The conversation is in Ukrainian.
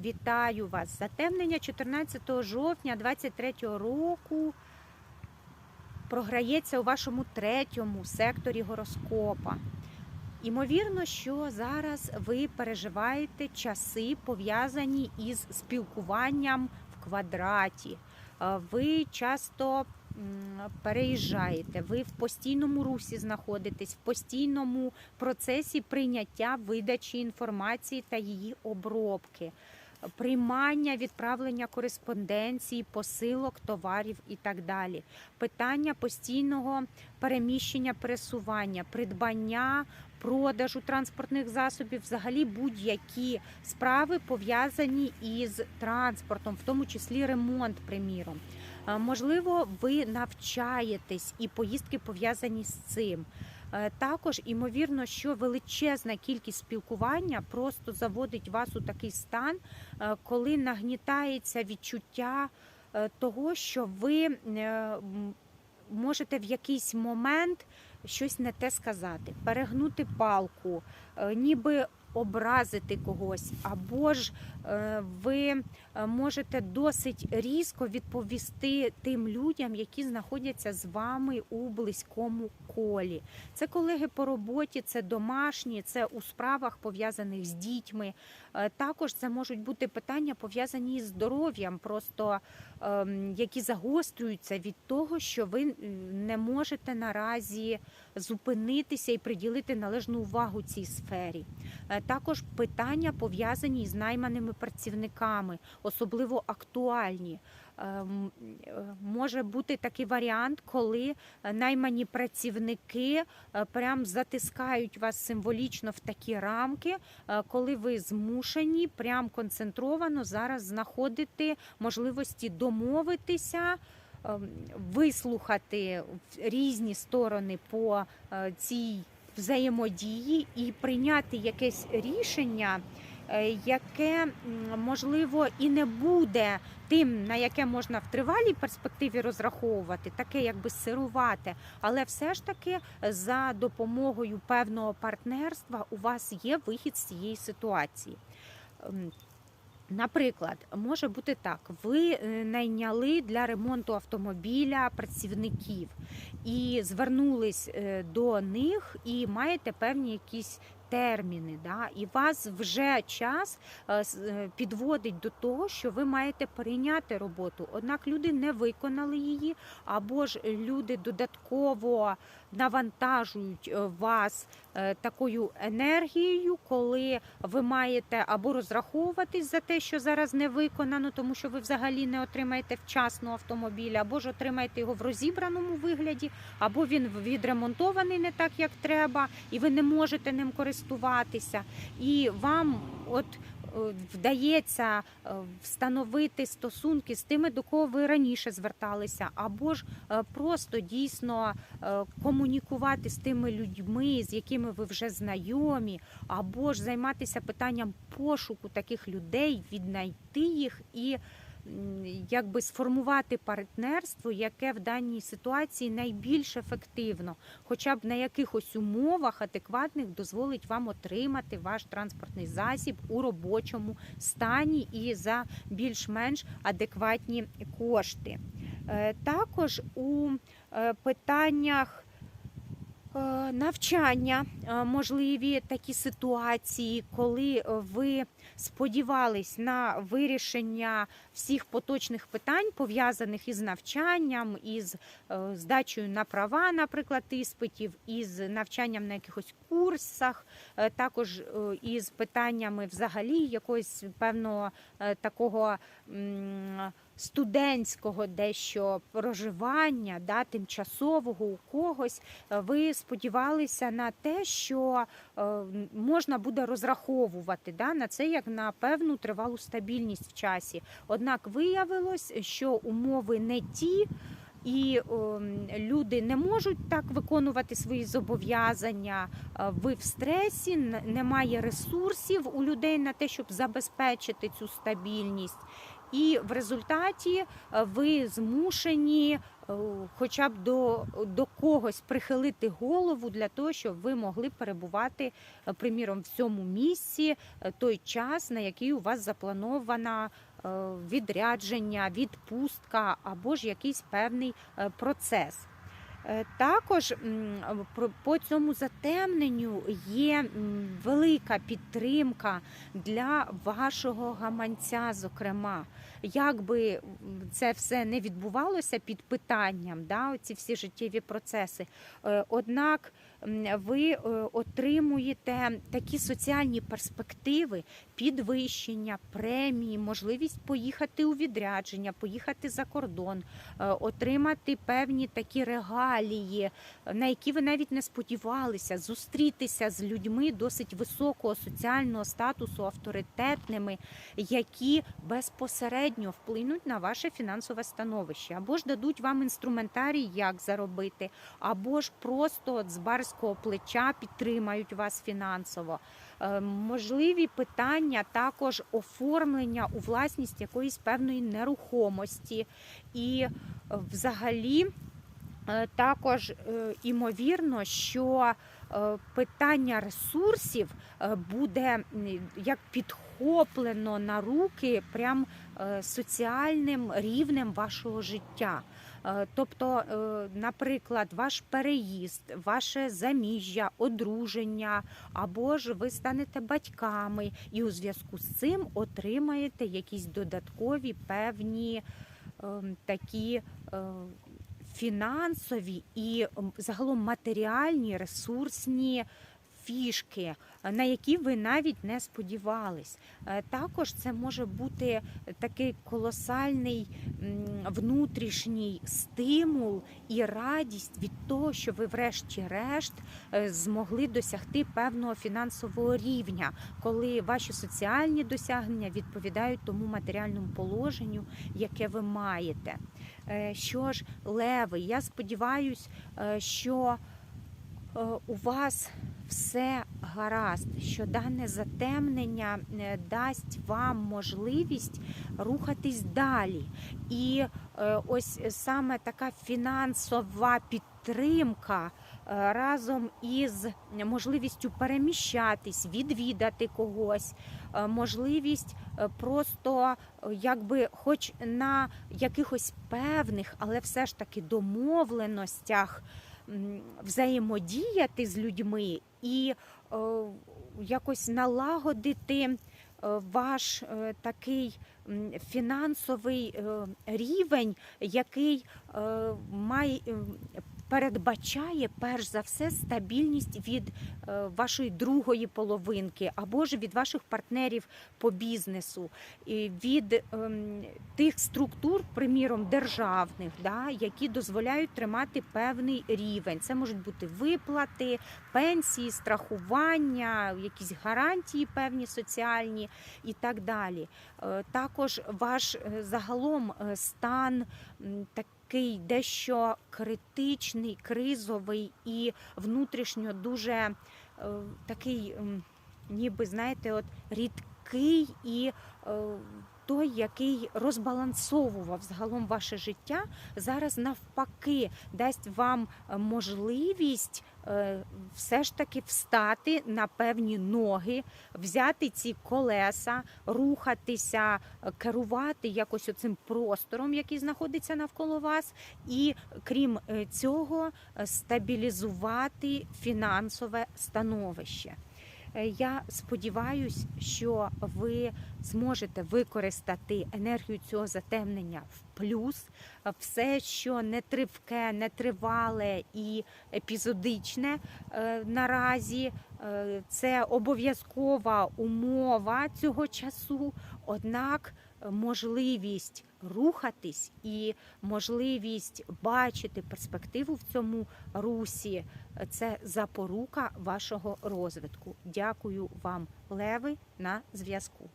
Вітаю вас! Затемнення 14 жовтня 2023 року програється у вашому третьому секторі гороскопа. Імовірно, що зараз ви переживаєте часи, пов'язані із спілкуванням в квадраті. Е, Ви часто переїжджаєте, ви в постійному русі знаходитесь, в постійному процесі прийняття видачі інформації та її обробки, приймання, відправлення кореспонденції, посилок, товарів і так далі. Питання постійного переміщення, пересування, придбання. Продажу транспортних засобів, взагалі будь-які справи пов'язані із транспортом, в тому числі ремонт, приміром. Можливо, ви навчаєтесь і поїздки пов'язані з цим. Е, Також імовірно, що величезна кількість спілкування просто заводить вас у такий стан, е, коли нагнітається відчуття е, того, що ви можете в якийсь момент щось не те сказати, перегнути палку, ніби образити когось, або ж е, ви е, можете досить різко відповісти тим людям, які знаходяться з вами у близькому колі. Це колеги по роботі, це домашні, це у справах пов'язаних з дітьми. Е, Також це можуть бути питання пов'язані з здоров'ям, просто ем, які загострюються від того, що ви не можете наразі зупинитися і приділити належну увагу цій сфері. Е, Також питання пов'язані з найманими працівниками, особливо актуальні. Ем, е, Може бути такий варіант, коли е, наймані працівники е, прям затискають вас символічно в такі рамки, коли ви змушені прям концентровано зараз знаходити можливості домовитися. ем, Вислухати різні сторони по цій взаємодії і прийняти якесь рішення, яке можливо і не буде тим, на яке можна в тривалій перспективі розраховувати, таке якби сирувати, але все ж таки за допомогою певного партнерства у вас є вихід з цієї ситуації. Ем, Наприклад, може бути так: ви е, найняли для ремонту автомобіля працівників і звернулись е, до них, і маєте певні якісь терміни. Да? І вас вже час е, е, підводить до того, що ви маєте прийняти роботу. Однак люди не виконали її, або ж люди додатково навантажують е, вас такою енергією, коли ви маєте або розраховуватись за те, що зараз не виконано, тому що ви взагалі не отримаєте вчасно автомобіль, або ж отримаєте його в розібраному вигляді, або він відремонтований не так, як треба, і ви не можете ним користуватися. І вам от е, вдається е, встановити стосунки з тими, до кого ви раніше зверталися, або ж е, просто дійсно комунікувати з тими людьми, з якими ви вже знайомі, або ж займатися питанням пошуку таких людей, віднайти їх і якби сформувати партнерство, яке в даній ситуації найбільш ефективно, хоча б на якихось умовах адекватних дозволить вам отримати ваш транспортний засіб у робочому стані і за більш-менш адекватні кошти. Е, Також у е, питаннях навчання е, можливі такі ситуації, коли е, ви сподівались на вирішення всіх поточних питань, пов'язаних із навчанням, із е, здачею на права, наприклад, іспитів, із навчанням на якихось курсах, е, також е, із питаннями взагалі якогось певного е, такого. Студентського дещо проживання, да, тимчасового у когось, е, ви сподівалися на те, що е, можна буде розраховувати да, на це як на певну тривалу стабільність в часі. Однак виявилось, що умови не ті. І ем, люди не можуть так виконувати свої зобов'язання. Е, Ви в стресі, немає ресурсів у людей на те, щоб забезпечити цю стабільність. І в результаті е, ви змушені е, хоча б до, до когось прихилити голову для того, щоб ви могли перебувати, е, приміром, в цьому місці той час, на який у вас запланована е, відрядження, відпустка або ж якийсь певний процес. Е, Також по цьому затемненню є велика підтримка для вашого гаманця, зокрема. Як би це все не відбувалося під питанням, да, ці всі життєві процеси. Е, Однак ви е, отримуєте такі соціальні перспективи, підвищення, премії, можливість поїхати у відрядження, поїхати за кордон, е, отримати певні такі регалії, на які ви навіть не сподівалися, зустрітися з людьми досить високого соціального статусу, авторитетними, які безпосередньо вплинуть на ваше фінансове становище, або ж дадуть вам інструментарій, як заробити, або ж просто з барського плеча підтримають вас фінансово. Е, Можливі питання також оформлення у власність якоїсь певної нерухомості і взагалі. Е, Також е, імовірно, що питання ресурсів е, буде як підхоплено на руки прям е, соціальним рівнем вашого життя. Е, Тобто, е, наприклад, ваш переїзд, ваше заміжжя, одруження, або ж ви станете батьками, і у зв'язку з цим отримаєте якісь додаткові певні ем, такі. Фінансові і загалом матеріальні ресурсні фішки, на які ви навіть не сподівались. Е, Також це може бути такий колосальний внутрішній стимул і радість від того, що ви, врешті-решт, е, змогли досягти певного фінансового рівня, коли ваші соціальні досягнення відповідають тому матеріальному положенню, яке ви маєте. Е, Що ж, леви, я сподіваюся, що е, у вас все гаразд, що дане затемнення е, дасть вам можливість рухатись далі. І е, ось саме така фінансова підтримка е, разом із можливістю переміщатись, відвідати когось, е, можливість е, просто якби хоч на якихось певних, але все ж таки домовленостях взаємодіяти з людьми і якось налагодити ваш такий фінансовий рівень, який має. Передбачає перш за все стабільність від е, вашої другої половинки або ж від ваших партнерів по бізнесу, від ем, тих структур, приміром державних, які дозволяють тримати певний рівень. Це можуть бути виплати, пенсії, страхування, якісь гарантії певні соціальні і так далі. Е, Також ваш е, загалом стан м, такий дещо критичний, кризовий і внутрішньо дуже е, такий, ніби знаєте, от рідкий і е, той, який розбалансовував загалом ваше життя, зараз навпаки дасть вам е, можливість е, все ж таки встати на певні ноги, взяти ці колеса, рухатися, е, керувати якось оцим простором, який знаходиться навколо вас, і крім цього, стабілізувати фінансове становище. Е, Я сподіваюся, що ви зможете використати енергію цього затемнення в плюс. Все, що не тривке, не тривале і епізодичне е, наразі, е, це обов'язкова умова цього часу. Однак можливість рухатись і можливість бачити перспективу в цьому русі це запорука вашого розвитку. Дякую вам, леви, на зв'язку.